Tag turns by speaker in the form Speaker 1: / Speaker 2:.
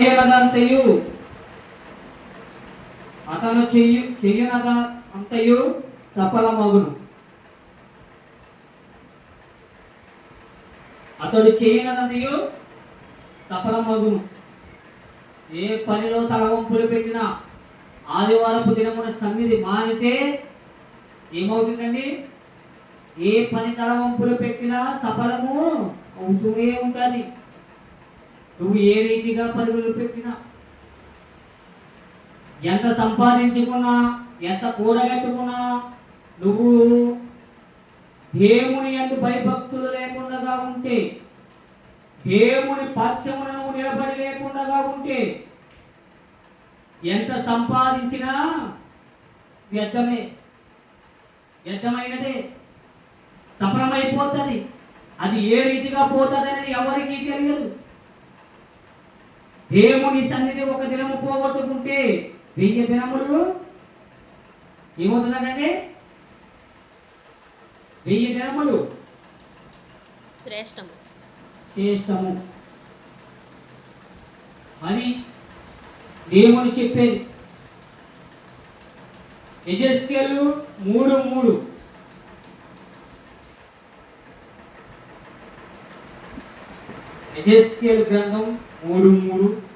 Speaker 1: చేయనదంతయు అతను చెయ్యు చెయ్యనద అంతయు సఫలమగును. అతడు చేయనదంతయు సఫలమగును. ఏ పనిలో తలవంపులు పెట్టినా ఆదివారపు దినమున సన్నిధి మానితే ఏమవుతుందండి? ఏ పని తలవంపులు పెట్టినా సఫలము అవుతూనే ఉంటుంది నువ్వు ఏ రీతిగా పరుగులు పెట్టినా ఎంత సంపాదించుకున్నా ఎంత కూడగట్టుకున్నా నువ్వు దేవుని ఎందు భయభక్తులు లేకుండా ఉంటే దేవుని పక్షమున నువ్వు నిలబడి లేకుండా ఉంటే ఎంత సంపాదించినా వ్యర్థమే వ్యర్థమైనదే. సఫలమైపోతుంది. అది ఏ రీతిగా పోతుంది అనేది ఎవరికీ తెలియదు. దేవుని సన్నిధి ఒక దినము పోగొట్టుకుంటే వెయ్యి దినములు? ఏమవుతుందంటే? వెయ్యి దినములు
Speaker 2: శ్రేష్టము.
Speaker 1: శ్రేష్టము. అని దేవుని చెప్పేది. ఎజెస్కేలు మూడు మూడు. ఎజెస్కేలు గ్రంథం మూడు మూడు.